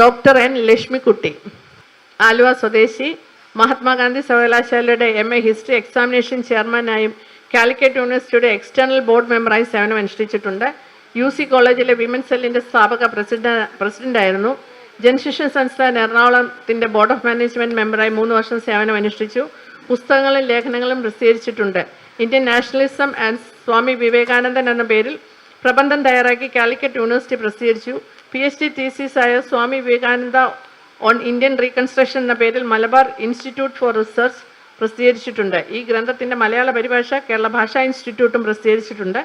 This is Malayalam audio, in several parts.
ഡോക്ടർ എൻ ലക്ഷ്മിക്കുട്ടി ആലുവ സ്വദേശി മഹാത്മാഗാന്ധി സർവകലാശാലയുടെ എം എ ഹിസ്റ്ററി എക്സാമിനേഷൻ ചെയർമാനായും കാലിക്കറ്റ് യൂണിവേഴ്സിറ്റിയുടെ എക്സ്റ്റേണൽ ബോർഡ് മെമ്പറായി സേവനം അനുഷ്ഠിച്ചിട്ടുണ്ട്. യു സി കോളേജിലെ വിമൻ സെല്ലിന്റെ സ്ഥാപക പ്രസിഡന്റ് പ്രസിഡന്റായിരുന്നു. ജനശിക്ഷൺ സംസ്ഥാൻ എറണാകുളത്തിന്റെ ബോർഡ് ഓഫ് മാനേജ്മെന്റ് മെമ്പറായി മൂന്ന് വർഷം സേവനം അനുഷ്ഠിച്ചു. പുസ്തകങ്ങളും ലേഖനങ്ങളും പ്രസിദ്ധീകരിച്ചിട്ടുണ്ട്. Indian nationalism and Swami Vivekanandan എന്ന പേരിൽ പ്രബന്ധം തയ്യാറാക്കി കാലിക്കറ്റ് യൂണിവേഴ്സിറ്റി പ്രസിദ്ധീകരിച്ചു. P H D തീസിസായ Swami Vivekananda on Indian reconstruction എന്ന പേരിൽ മലബാർ ഇൻസ്റ്റിറ്റ്യൂട്ട് ഫോർ റിസർച്ച് പ്രസിദ്ധീകരിച്ചിട്ടുണ്ട്. ഈ ഗ്രന്ഥത്തിന്റെ മലയാള പരിഭാഷ കേരള ഭാഷാ ഇൻസ്റ്റിറ്റ്യൂട്ടും പ്രസിദ്ധീകരിച്ചിട്ടുണ്ട്.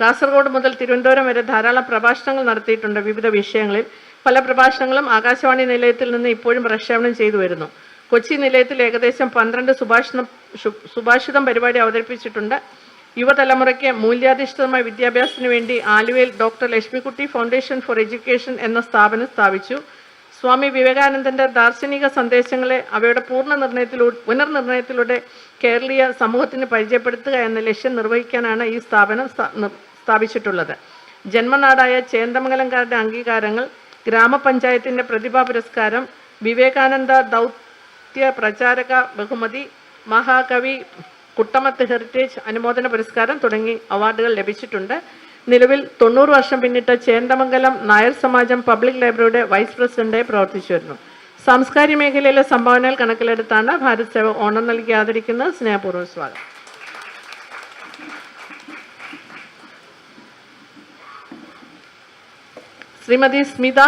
കാസർഗോഡ് മുതൽ തിരുവനന്തപുരം വരെ ധാരാളം പ്രഭാഷണങ്ങൾ നടത്തിയിട്ടുണ്ട് വിവിധ വിഷയങ്ങളിൽ. പല പ്രഭാഷണങ്ങളും ആകാശവാണി നിലയത്തിൽ നിന്ന് ഇപ്പോഴും പ്രക്ഷേപണം ചെയ്തു വരുന്നു. കൊച്ചി നിലയത്തിൽ ഏകദേശം പന്ത്രണ്ട് സുഭാഷണം സുഭാഷിതം പരിപാടി അവതരിപ്പിച്ചിട്ടുണ്ട്. യുവതലമുറയ്ക്ക് മൂല്യാധിഷ്ഠിതമായ വിദ്യാഭ്യാസത്തിന് വേണ്ടി ആലുവയിൽ doctor Lakshmikutty foundation for education എന്ന സ്ഥാപനം സ്ഥാപിച്ചു. സ്വാമി വിവേകാനന്ദന്റെ ദാർശനിക സന്ദേശങ്ങളെ അവയുടെ പൂർണ നിർണയത്തിലൂടെ പുനർനിർണയത്തിലൂടെ കേരളീയ സമൂഹത്തിന് പരിചയപ്പെടുത്തുക എന്ന ലക്ഷ്യം നിർവഹിക്കാനാണ് ഈ സ്ഥാപനം സ്ഥാപിച്ചിട്ടുള്ളത്. ജന്മനാടായ ചേന്ദമംഗലംകാരുടെ അംഗീകാരങ്ങൾ ഗ്രാമപഞ്ചായത്തിന്റെ പ്രതിഭാ പുരസ്കാരം വിവേകാനന്ദ ദൗത്യ പ്രചാരക ബഹുമതി മഹാകവി കുട്ടമത്ത് ഹെറിറ്റേജ് അനുമോദന പുരസ്കാരം തുടങ്ങി അവാർഡുകൾ ലഭിച്ചിട്ടുണ്ട്. നിലവിൽ തൊണ്ണൂറ് വർഷം പിന്നിട്ട ചേന്ദമംഗലം നായർ സമാജം പബ്ലിക് ലൈബ്രറിയുടെ വൈസ് പ്രസിഡന്റായി പ്രവർത്തിച്ചു വരുന്നു. സാംസ്കാരിക മേഖലയിലെ സംഭാവനകൾ കണക്കിലെടുത്താണ് ഭാരത് സേവ ഓണം നൽകി ആദരിക്കുന്നത്. സ്നേഹപൂർവ സ്വാഗതം. ശ്രീമതി സ്മിത